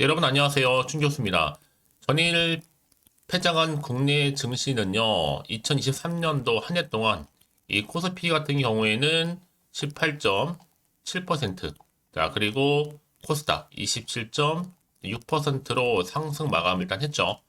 네, 여러분 안녕하세요. 충교수입니다. 전일 폐장한 국내 증시는요, 2023년도 한 해 동안 이 코스피 같은 경우에는 18.7%, 자, 그리고 코스닥 27.6%로 상승 마감 일단 했죠.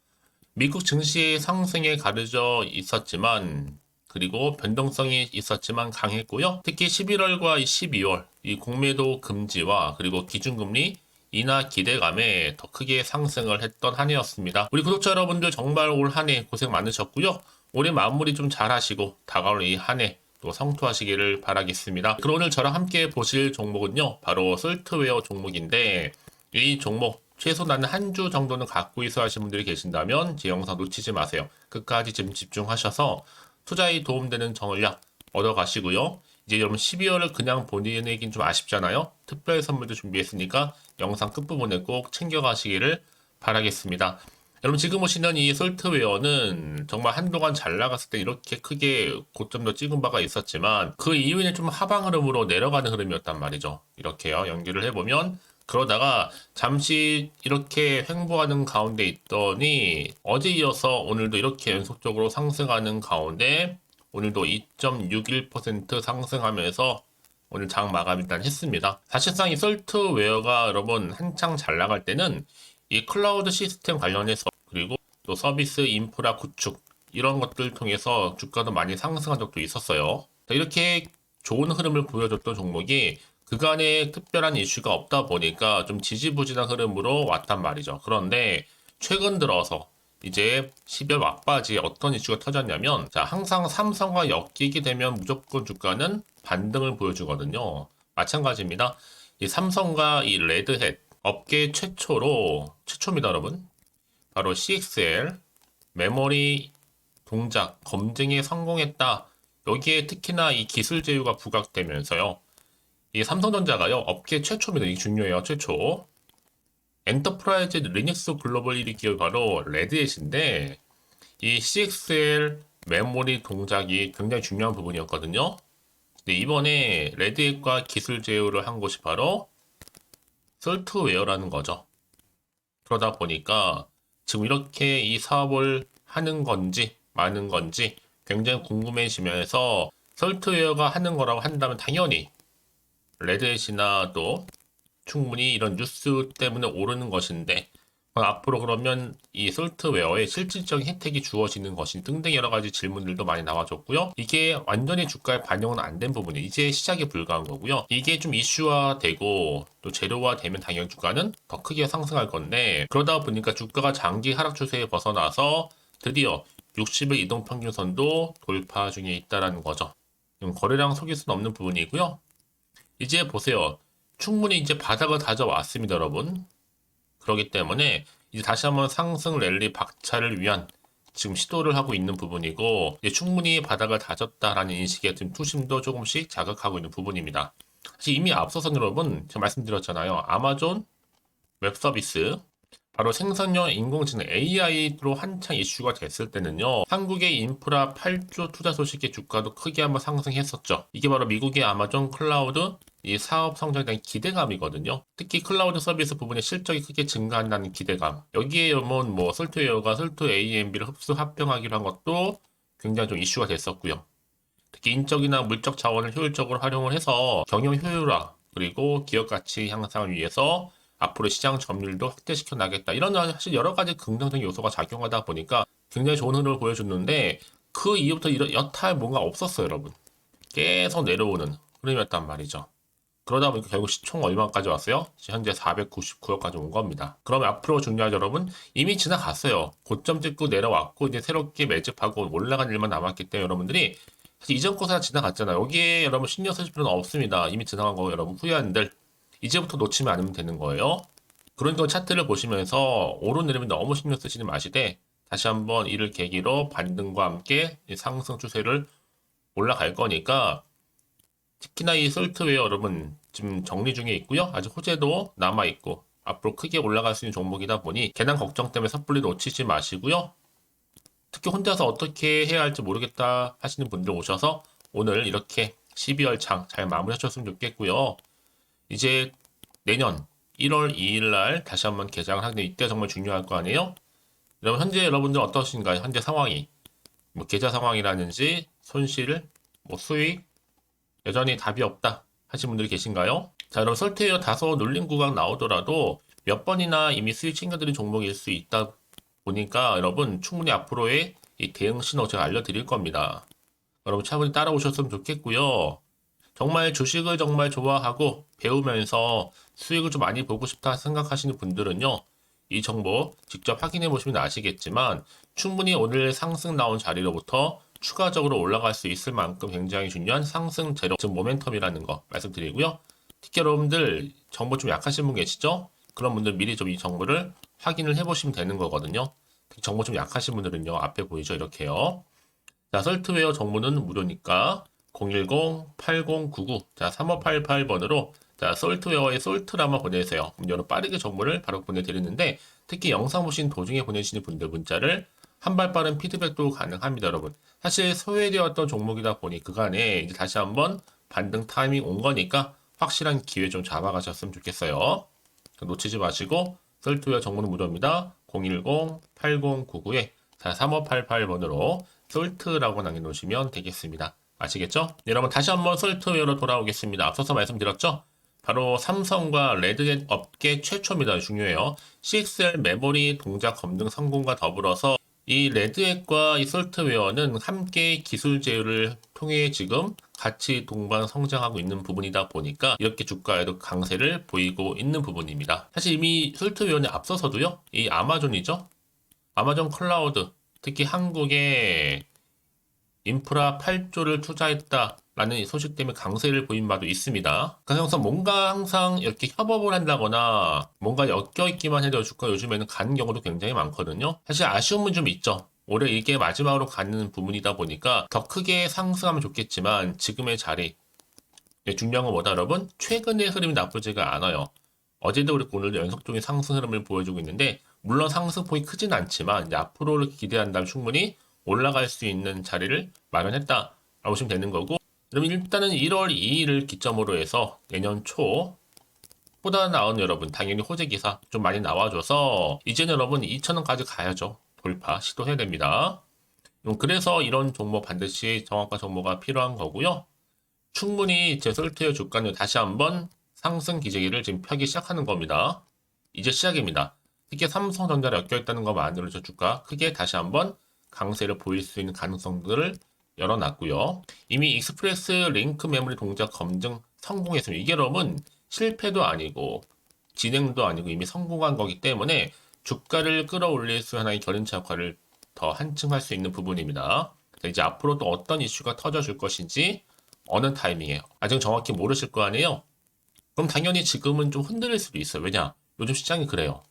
미국 증시의 상승에 가려져 있었지만, 그리고 변동성이 있었지만 강했고요. 특히 11월과 12월 이 공매도 금지와 그리고 기준금리 인하 기대감에 더 크게 상승을 했던 한 해였습니다. 우리 구독자 여러분들 정말 올 한 해 고생 많으셨고요. 올해 마무리 좀 잘 하시고 다가올 이 한 해 또 성투하시기를 바라겠습니다. 그럼 오늘 저랑 함께 보실 종목은요. 바로 솔트웨어 종목인데 이 종목 최소 나는 한 주 정도는 갖고 있어 하신 분들이 계신다면 제 영상 놓치지 마세요. 끝까지 좀 집중하셔서 투자에 도움되는 전략 얻어가시고요. 이제 여러분 12월을 그냥 보내긴 좀 아쉽잖아요. 특별 선물도 준비했으니까 영상 끝부분에 꼭 챙겨가시기를 바라겠습니다. 여러분 지금 보시는 이 솔트웨어는 정말 한동안 잘 나갔을 때 이렇게 크게 고점도 찍은 바가 있었지만 그 이후에는 좀 하방 흐름으로 내려가는 흐름이었단 말이죠. 이렇게요. 연기를 해보면 그러다가 잠시 이렇게 횡보하는 가운데 있더니 어제 이어서 오늘도 이렇게 연속적으로 상승하는 가운데 오늘도 2.61% 상승하면서 오늘 장 마감 일단 했습니다. 사실상 이 솔트웨어가 여러분 한창 잘 나갈 때는 이 클라우드 시스템 관련해서 그리고 또 서비스 인프라 구축 이런 것들 통해서 주가도 많이 상승한 적도 있었어요. 이렇게 좋은 흐름을 보여줬던 종목이 그간에 특별한 이슈가 없다 보니까 좀 지지부진한 흐름으로 왔단 말이죠. 그런데 최근 들어서 이제 12월 막바지에 어떤 이슈가 터졌냐면 자 항상 삼성과 엮이게 되면 무조건 주가는 반등을 보여주거든요. 마찬가지입니다. 이 삼성과 이 레드햇 업계 최초로 최초입니다, 여러분. 바로 CXL 메모리 동작 검증에 성공했다. 여기에 특히나 이 기술 제휴가 부각되면서요. 이 삼성전자가요 업계 최초입니다. 이게 중요해요. 최초. 엔터프라이즈 리눅스 글로벌 1위 기업이 바로 레드햇인데 이 CXL 메모리 동작이 굉장히 중요한 부분이었거든요. 근데 이번에 레드햇과 기술 제휴를 한 곳이 바로 솔트웨어라는 거죠. 그러다 보니까 지금 이렇게 이 사업을 하는 건지 마는 건지 굉장히 궁금해지면서 솔트웨어가 하는 거라고 한다면 당연히 레드햇이나 또 충분히 이런 뉴스 때문에 오르는 것인데 앞으로 그러면 이 솔트웨어에 실질적인 혜택이 주어지는 것인 등등 여러 가지 질문들도 많이 나와줬고요. 이게 완전히 주가에 반영은 안 된 부분이 이제 시작에 불과한 거고요. 이게 좀 이슈화되고 또 재료화되면 당연히 주가는 더 크게 상승할 건데 그러다 보니까 주가가 장기 하락 추세에 벗어나서 드디어 60일 이동 평균선도 돌파 중에 있다라는 거죠. 거래량 속일 수는 없는 부분이고요. 이제 보세요. 충분히 이제 바닥을 다져왔습니다, 여러분. 그렇기 때문에 이제 다시 한번 상승 랠리 박차를 위한 지금 시도를 하고 있는 부분이고 이제 충분히 바닥을 다졌다라는 인식에 지금 투심도 조금씩 자극하고 있는 부분입니다. 사실 이미 앞서서 여러분 제가 말씀드렸잖아요. 아마존 웹 서비스 바로 생성형 인공지능 AI로 한창 이슈가 됐을 때는요. 한국의 인프라 8조 투자 소식의 주가도 크게 한번 상승했었죠. 이게 바로 미국의 아마존 클라우드 이 사업 성장에 대한 기대감이거든요. 특히 클라우드 서비스 부분의 실적이 크게 증가한다는 기대감. 여기에 뭐, 뭐 솔트웨어가 솔트 AMB를 흡수 합병하기로 한 것도 굉장히 좀 이슈가 됐었고요. 특히 인적이나 물적 자원을 효율적으로 활용을 해서 경영 효율화 그리고 기업 가치 향상을 위해서 앞으로 시장 점유율도 확대시켜 나겠다. 이런 사실 여러 가지 긍정적인 요소가 작용하다 보니까 굉장히 좋은 흐름을 보여줬는데 그 이후부터 이런 여탈 뭔가 없었어요, 여러분. 계속 내려오는 흐름이었단 말이죠. 그러다 보니까 결국 총 얼마까지 왔어요? 현재 499억까지 온 겁니다. 그러면 앞으로 중요하죠, 여러분? 이미 지나갔어요. 고점 찍고 내려왔고 이제 새롭게 매집하고 올라간 일만 남았기 때문에 여러분들이 사실 이전 거사 지나갔잖아요. 여기에 여러분 신경 쓰실 필요는 없습니다. 이미 지나간 거 여러분 후회한들 이제부터 놓치면 않으면 되는 거예요. 그러니까 차트를 보시면서 오르내림이 너무 신경 쓰시는 마시되 다시 한번 이를 계기로 반등과 함께 상승 추세를 올라갈 거니까 특히나 이 솔트웨어 여러분 지금 정리 중에 있고요. 아직 호재도 남아 있고 앞으로 크게 올라갈 수 있는 종목이다 보니 괜한 걱정 때문에 섣불리 놓치지 마시고요. 특히 혼자서 어떻게 해야 할지 모르겠다 하시는 분들 오셔서 오늘 이렇게 12월 장잘 마무리하셨으면 좋겠고요. 이제 내년 1월 2일 날 다시 한번 개장을 하는데 이때 정말 중요할 거 아니에요? 여러분 현재 여러분들 어떠신가요? 현재 상황이 뭐 계좌 상황이라든지 손실, 뭐 수익 여전히 답이 없다 하신 분들이 계신가요? 자 여러분 설태어 다소 눌린 구간 나오더라도 몇 번이나 이미 수익 챙겨드린 종목일 수 있다 보니까 여러분 충분히 앞으로의 이 대응 신호 제가 알려드릴 겁니다. 여러분 차분히 따라오셨으면 좋겠고요. 정말 주식을 정말 좋아하고 배우면서 수익을 좀 많이 보고 싶다 생각하시는 분들은요. 이 정보 직접 확인해 보시면 아시겠지만 충분히 오늘 상승 나온 자리로부터 추가적으로 올라갈 수 있을 만큼 굉장히 중요한 상승 재료, 즉 모멘텀이라는 거 말씀드리고요. 특히 여러분들 정보 좀 약하신 분 계시죠? 그런 분들 미리 좀 이 정보를 확인을 해 보시면 되는 거거든요. 정보 좀 약하신 분들은요. 앞에 보이죠? 이렇게요. 자, 설트웨어 정보는 무료니까 010-8099 자, 3588번으로 자, 솔트웨어에 솔트라만 보내세요. 그럼 여러분 빠르게 정보를 바로 보내드리는데 특히 영상 보신 도중에 보내시는 분들 문자를 한 발 빠른 피드백도 가능합니다, 여러분. 사실 소외되었던 종목이다 보니 그간에 이제 다시 한번 반등 타이밍 온 거니까 확실한 기회 좀 잡아가셨으면 좋겠어요. 놓치지 마시고 솔트웨어 정보는 무료입니다. 010-8099에 3588번으로 솔트라고 남겨놓으시면 되겠습니다. 아시겠죠? 네, 여러분 다시 한번 솔트웨어로 돌아오겠습니다. 앞서서 말씀드렸죠? 바로 삼성과 레드햇 업계 최초입니다. 중요해요. CXL 메모리 동작 검증 성공과 더불어서 이 레드햇과 이 솔트웨어는 함께 기술 제휴를 통해 지금 같이 동반 성장하고 있는 부분이다 보니까 이렇게 주가에도 강세를 보이고 있는 부분입니다. 사실 이미 솔트웨어는 앞서서도요. 이 아마존이죠. 아마존 클라우드 특히 한국의 인프라 8조를 투자했다 라는 이 소식 때문에 강세를 보인 바도 있습니다. 그래서 뭔가 항상 이렇게 협업을 한다거나 뭔가 엮여있기만 해도 주가 요즘에는 가는 경우도 굉장히 많거든요. 사실 아쉬움은 좀 있죠. 올해 이게 마지막으로 가는 부분이다 보니까 더 크게 상승하면 좋겠지만 지금의 자리 예, 중요한 건 뭐다 여러분? 최근의 흐름이 나쁘지가 않아요. 어제도 그렇고 오늘도 연속적인 상승 흐름을 보여주고 있는데 물론 상승폭이 크진 않지만 앞으로를 기대한다면 충분히 올라갈 수 있는 자리를 마련했다. 라고 보시면 되는 거고. 그럼 일단은 1월 2일을 기점으로 해서 내년 초 보다 나은 여러분 당연히 호재 기사 좀 많이 나와줘서 이제는 여러분 2,000원까지 가야죠. 돌파 시도해야 됩니다. 음, 그래서 이런 종목 반드시 정확한 정보가 필요한 거고요. 충분히 제 솔트웨어 주가는 다시 한번 상승 기재기를 지금 펴기 시작하는 겁니다. 이제 시작입니다. 특히 삼성전자를 엮여있다는 것만으로 저 주가 크게 다시 한번 강세를 보일 수 있는 가능성들을 열어놨고요. 이미 익스프레스 링크 메모리 동작 검증 성공했습니다. 이게 여러분 실패도 아니고 진행도 아니고 이미 성공한 거기 때문에 주가를 끌어올릴 수 하나의 결연차 역할을 더 한층 할 수 있는 부분입니다. 이제 앞으로 또 어떤 이슈가 터져줄 것인지 어느 타이밍에 아직 정확히 모르실 거 아니에요? 그럼 당연히 지금은 좀 흔들릴 수도 있어요. 왜냐? 요즘 시장이 그래요.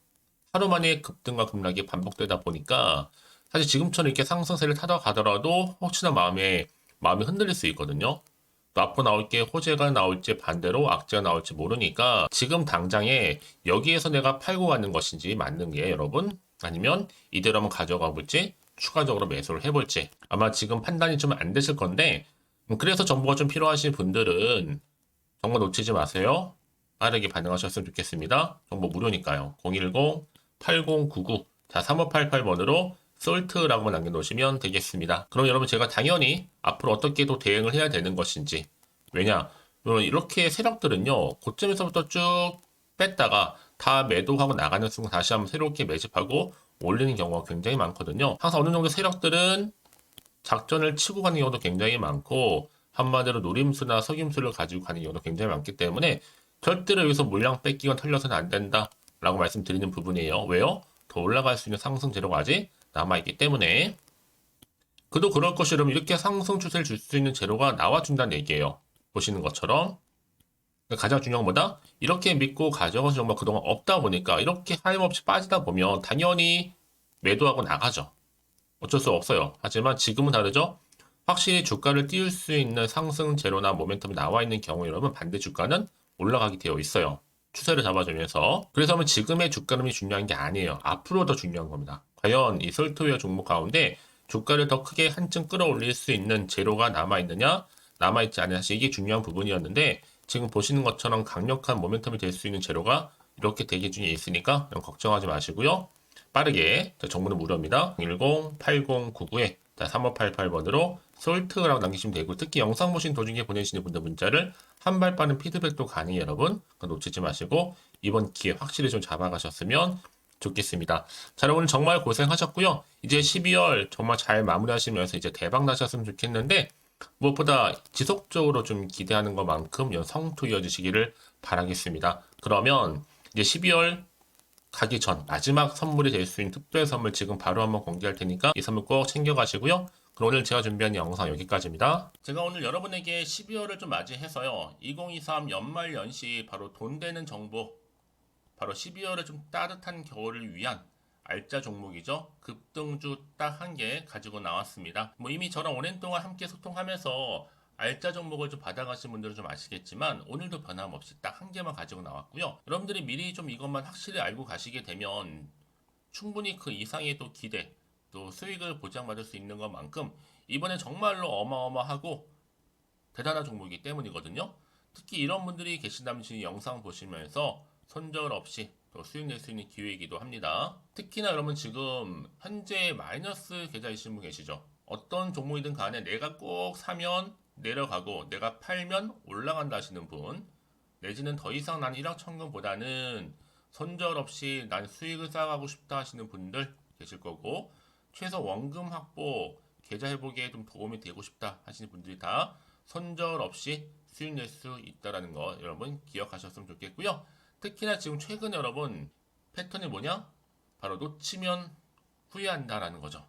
하루 만에 급등과 급락이 반복되다 보니까 사실 지금처럼 이렇게 상승세를 타다 가더라도 혹시나 마음에 마음이 흔들릴 수 있거든요. 또 앞으로 나올 게 호재가 나올지 반대로 악재가 나올지 모르니까 지금 당장에 여기에서 내가 팔고 가는 것인지 맞는 게 여러분 아니면 이대로 한번 가져가 볼지 추가적으로 매수를 해볼지 아마 지금 판단이 좀 안 되실 건데 음, 그래서 정보가 좀 필요하신 분들은 정보 놓치지 마세요. 빠르게 반응하셨으면 좋겠습니다. 정보 무료니까요. 010-8099 자 3588번으로 솔트라고 남겨놓으시면 되겠습니다. 그럼 여러분 제가 당연히 앞으로 어떻게 또 대응을 해야 되는 것인지 왜냐 여러분 이렇게 세력들은요 고점에서부터 쭉 뺐다가 다 매도하고 나가는 순간 다시 한번 새롭게 매집하고 올리는 경우가 굉장히 많거든요. 항상 어느 정도 세력들은 작전을 치고 가는 경우도 굉장히 많고 한마디로 노림수나 석임수를 가지고 가는 경우도 굉장히 많기 때문에 절대로 여기서 물량 뺏기건 털려서는 안 된다라고 말씀드리는 부분이에요. 왜요? 더 올라갈 수 있는 상승 재료가 아직 남아있기 때문에 그도 그럴 것이 여러분 이렇게 상승 추세를 줄 수 있는 재료가 나와준다는 얘기예요. 보시는 것처럼 가장 중요한 것보다 이렇게 믿고 가져가서 정말 그동안 없다 보니까 이렇게 하염없이 빠지다 보면 당연히 매도하고 나가죠. 어쩔 수 없어요. 하지만 지금은 다르죠. 확실히 주가를 띄울 수 있는 상승 재료나 모멘텀이 나와 있는 경우에 여러분 반대 주가는 올라가게 되어 있어요. 추세를 잡아주면서 그래서 지금의 주가름이 중요한 게 아니에요. 앞으로 더 중요한 겁니다. 과연 이 솔트웨어 종목 가운데 주가를 더 크게 한층 끌어올릴 수 있는 재료가 남아있느냐 남아있지 않느냐 이게 중요한 부분이었는데 지금 보시는 것처럼 강력한 모멘텀이 될 수 있는 재료가 이렇게 대기 중에 있으니까 걱정하지 마시고요. 빠르게 자, 정보는 무료입니다. 108099에 3588번으로 솔트라고 남기시면 되고 특히 영상 보신 도중에 보내시는 분들 문자를 한 발 빠른 피드백도 가능해요 여러분 놓치지 마시고 이번 기회 확실히 좀 잡아가셨으면 좋겠습니다. 자 여러분 정말 고생하셨고요. 이제 12월 정말 잘 마무리하시면서 이제 대박 나셨으면 좋겠는데 무엇보다 지속적으로 좀 기대하는 것만큼 연 성투 이어지시기를 바라겠습니다. 그러면 이제 12월 가기 전 마지막 선물이 될 수 있는 특별 선물 지금 바로 한번 공개할 테니까 이 선물 꼭 챙겨가시고요. 그럼 오늘 제가 준비한 영상 여기까지입니다. 제가 오늘 여러분에게 12월을 좀 맞이해서요. 2023 연말 연시 바로 돈 되는 정보 바로 12월에 좀 따뜻한 겨울을 위한 알짜 종목이죠. 급등주 딱 한 개 가지고 나왔습니다. 뭐 이미 저랑 오랜 동안 함께 소통하면서 알짜 종목을 좀 받아가신 분들은 좀 아시겠지만 오늘도 변함없이 딱 한 개만 가지고 나왔고요. 여러분들이 미리 좀 이것만 확실히 알고 가시게 되면 충분히 그 이상의 또 기대 또 수익을 보장받을 수 있는 것만큼 이번에 정말로 어마어마하고 대단한 종목이기 때문이거든요. 특히 이런 분들이 계신다면 지금 영상 보시면서 손절 없이 또 수익 낼 수 있는 기회이기도 합니다. 특히나 여러분 지금 현재 마이너스 계좌이신 분 계시죠? 어떤 종목이든 간에 내가 꼭 사면 내려가고 내가 팔면 올라간다 하시는 분 내지는 더 이상 난 1억 천금보다는 손절 없이 난 수익을 쌓아가고 싶다 하시는 분들 계실 거고 최소 원금 확보 계좌 회복에 좀 도움이 되고 싶다 하시는 분들이 다 손절 없이 수익 낼 수 있다라는 거 여러분 기억하셨으면 좋겠고요. 특히나 지금 최근 여러분 패턴이 뭐냐? 바로 놓치면 후회한다라는 거죠.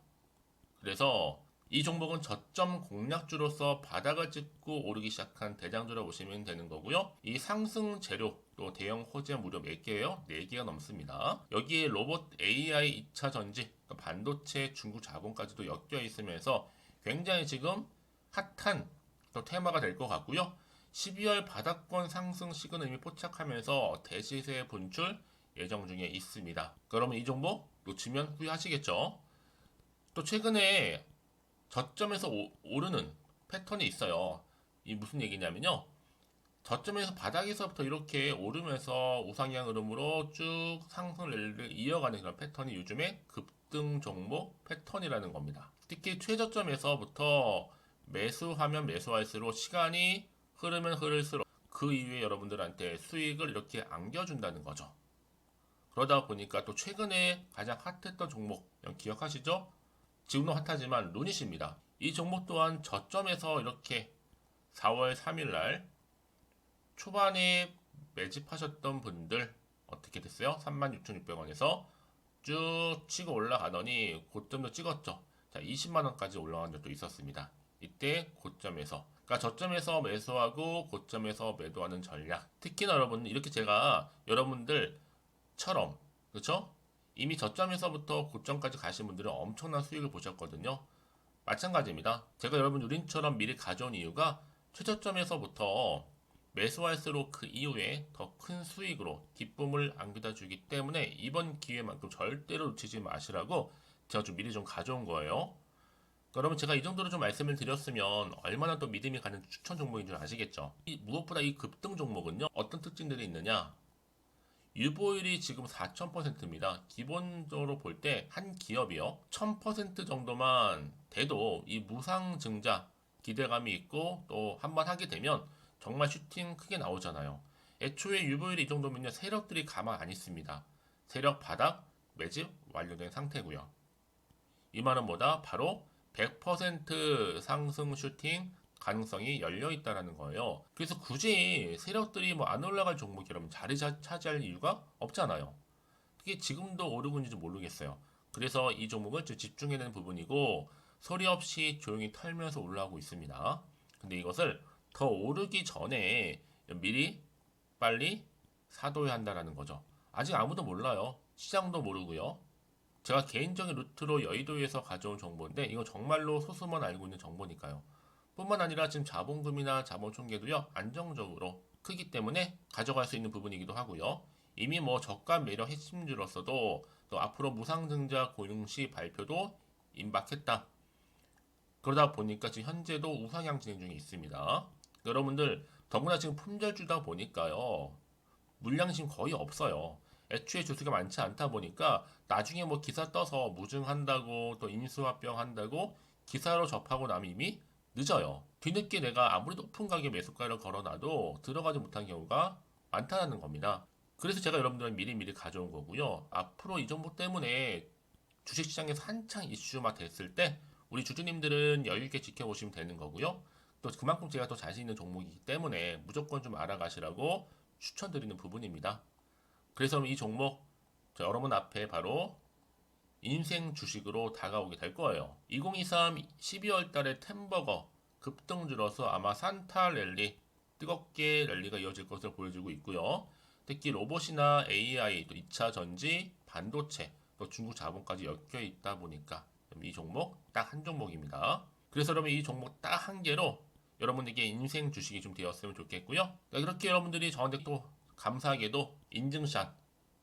그래서 이 종목은 저점 공략주로서 바닥을 찍고 오르기 시작한 대장주라고 보시면 되는 거고요. 이 상승 재료 또 대형 호재 무려 몇 개예요? 4개가 넘습니다. 여기에 로봇 AI 2차 전지, 반도체 중국 자본까지도 엮여 있으면서 굉장히 지금 핫한 또 테마가 될 것 같고요. 12월 바닥권 상승 시그널 이미 포착하면서 대시세 분출 예정 중에 있습니다. 그러면 이 종목 놓치면 후회하시겠죠? 또 최근에 저점에서 오, 오르는 패턴이 있어요. 이 무슨 얘기냐면요. 저점에서 바닥에서부터 이렇게 오르면서 우상향 흐름으로 쭉 상승을 이어가는 그런 패턴이 요즘에 급등 종목 패턴이라는 겁니다. 특히 최저점에서부터 매수하면 매수할수록 시간이 흐르면 흐를수록 그 이후에 여러분들한테 수익을 이렇게 안겨준다는 거죠. 그러다 보니까 또 최근에 가장 핫했던 종목 기억하시죠? 지금도 핫하지만 루닛입니다. 이 종목 또한 저점에서 이렇게 4월 3일 날 초반에 매집하셨던 분들 어떻게 됐어요? 36,600원에서 쭉 치고 올라가더니 고점도 찍었죠. 자, 20만 원까지 올라간 적도 있었습니다. 이때 고점에서 그러니까 저점에서 매수하고 고점에서 매도하는 전략. 특히나 여러분 이렇게 제가 여러분들처럼 그렇죠? 이미 저점에서부터 고점까지 가신 분들은 엄청난 수익을 보셨거든요. 마찬가지입니다. 제가 여러분 우린처럼 미리 가져온 이유가 최저점에서부터 매수할수록 그 이후에 더 큰 수익으로 기쁨을 안겨다 주기 때문에 이번 기회만큼 절대로 놓치지 마시라고 제가 좀 미리 좀 가져온 거예요. 여러분 제가 이 정도로 좀 말씀을 드렸으면 얼마나 또 믿음이 가는 추천 종목인 줄 아시겠죠? 이, 무엇보다 이 급등 종목은요 어떤 특징들이 있느냐 유보율이 지금 4,000%입니다. 기본적으로 볼 때 한 기업이요 1,000% 정도만 돼도 이 무상 증자 기대감이 있고 또 한 번 하게 되면 정말 슈팅 크게 나오잖아요. 애초에 유보율이 이 정도면요 세력들이 가만 안 있습니다. 세력 바닥 매집 완료된 상태고요. 이 말은 뭐다? 바로 100% 상승 슈팅 가능성이 열려 있다라는 거예요. 그래서 굳이 세력들이 뭐 안 올라갈 종목이 여러분 자리 차지할 이유가 없잖아요. 그게 지금도 오르고 있는지 모르겠어요. 그래서 이 종목을 좀 집중해야 되는 부분이고 소리 없이 조용히 털면서 올라오고 있습니다. 근데 이것을 더 오르기 전에 미리 빨리 사둬야 한다라는 거죠. 아직 아무도 몰라요. 시장도 모르고요. 제가 개인적인 루트로 여의도에서 가져온 정보인데 이거 정말로 소수만 알고 있는 정보니까요. 뿐만 아니라 지금 자본금이나 자본 총계도요 안정적으로 크기 때문에 가져갈 수 있는 부분이기도 하고요. 이미 뭐 저가 매력 핵심주로서도 또 앞으로 무상증자 고용시 발표도 임박했다. 그러다 보니까 지금 현재도 우상향 진행 중에 있습니다. 여러분들 더구나 지금 품절주다 보니까요. 물량이 지금 거의 없어요. 애초에 주수가 많지 않다 보니까 나중에 뭐 기사 떠서 무증한다고 또 인수합병 한다고 기사로 접하고 나면 이미 늦어요. 뒤늦게 내가 아무리 높은 가격 매수가를 걸어놔도 들어가지 못한 경우가 많다는 겁니다. 그래서 제가 여러분들은 미리미리 가져온 거고요. 앞으로 이 정보 때문에 주식시장에서 한창 이슈가 됐을 때 우리 주주님들은 여유있게 지켜보시면 되는 거고요. 또 그만큼 제가 더 자신 있는 종목이기 때문에 무조건 좀 알아가시라고 추천드리는 부분입니다. 그래서 이 종목 저 여러분 앞에 바로 인생 주식으로 다가오게 될 거예요. 2023 12월 달에 템버거 급등 줄어서 아마 산타 랠리 뜨겁게 랠리가 이어질 것을 보여주고 있고요. 특히 로봇이나 AI, 또 2차 전지, 반도체, 또 중국 자본까지 엮여 있다 보니까 이 종목 딱 한 종목입니다. 그래서 여러분 이 종목 딱 한 개로 여러분에게 인생 주식이 좀 되었으면 좋겠고요. 그렇게 여러분들이 저한테 또 감사하게도 인증샷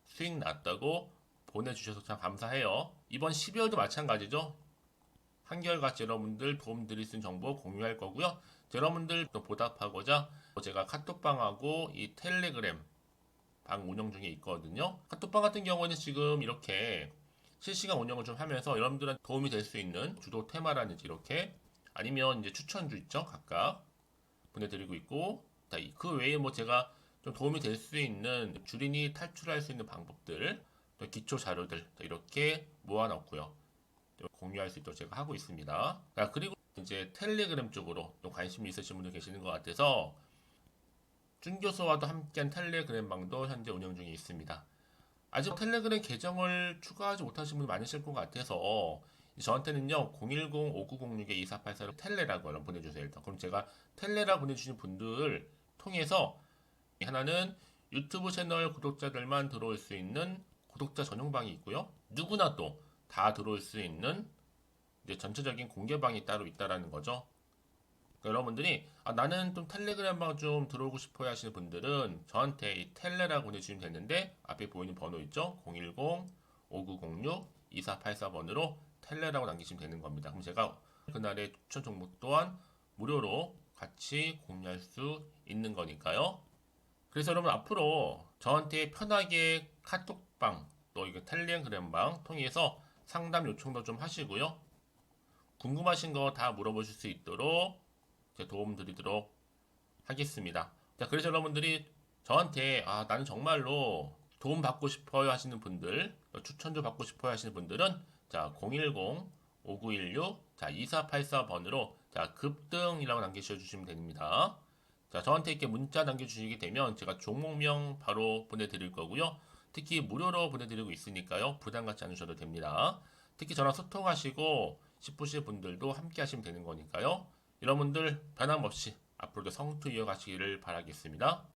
수익 났다고 보내주셔서 참 감사해요. 이번 12월도 마찬가지죠. 한결같이 여러분들 도움 드릴 수 있는 정보 공유할 거고요. 여러분들 또 보답하고자 제가 카톡방하고 이 텔레그램 방 운영 중에 있거든요. 카톡방 같은 경우는 지금 이렇게 실시간 운영을 좀 하면서 여러분들한테 도움이 될 수 있는 주도 테마라든지 이렇게 아니면 이제 추천주 있죠. 각각 보내드리고 있고 그 외에 뭐 제가 좀 도움이 될 수 있는 주린이 탈출할 수 있는 방법들 또 기초 자료들 이렇게 모아놨고요. 공유할 수 있도록 제가 하고 있습니다. 자, 그리고 이제 텔레그램 쪽으로 좀 관심이 있으신 분들 계시는 것 같아서 준 교수와도 함께한 텔레그램 방도 현재 운영 중에 있습니다. 아직 텔레그램 계정을 추가하지 못하신 분이 많으실 것 같아서 저한테는요 010-5906-2484로 텔레라고 보내주세요 일단 그럼 제가 텔레라 보내주신 분들 통해서 하나는 유튜브 채널 구독자들만 들어올 수 있는 구독자 전용방이 있고요. 누구나 또 다 들어올 수 있는 이제 전체적인 공개방이 따로 있다라는 거죠. 그러니까 여러분들이 아, 나는 좀 텔레그램 방좀 들어오고 싶어요 하시는 분들은 저한테 이 텔레라고 보내주시면 되는데 앞에 보이는 번호 있죠? 010-5906-2484번으로 텔레라고 남기시면 되는 겁니다. 그럼 제가 그날의 추천 종목 또한 무료로 같이 공유할 수 있는 거니까요 그래서 여러분 앞으로 저한테 편하게 카톡방 또 이거 텔레그램방 통해서 상담 요청도 좀 하시고요 궁금하신 거 다 물어보실 수 있도록 제 도움 드리도록 하겠습니다. 자, 그래서 여러분들이 저한테 아, 나는 정말로 도움 받고 싶어요 하시는 분들, 추천도 받고 싶어요 하시는 분들은 자, 010 5916 자, 2484번으로 자, 급등이라고 남겨 주시면 됩니다. 자, 저한테 이렇게 문자 남겨주시게 되면 제가 종목명 바로 보내드릴 거고요. 특히 무료로 보내드리고 있으니까요. 부담 갖지 않으셔도 됩니다. 특히 저랑 소통하시고 싶으신 분들도 함께 하시면 되는 거니까요. 여러분들 변함없이 앞으로도 성투 이어가시기를 바라겠습니다.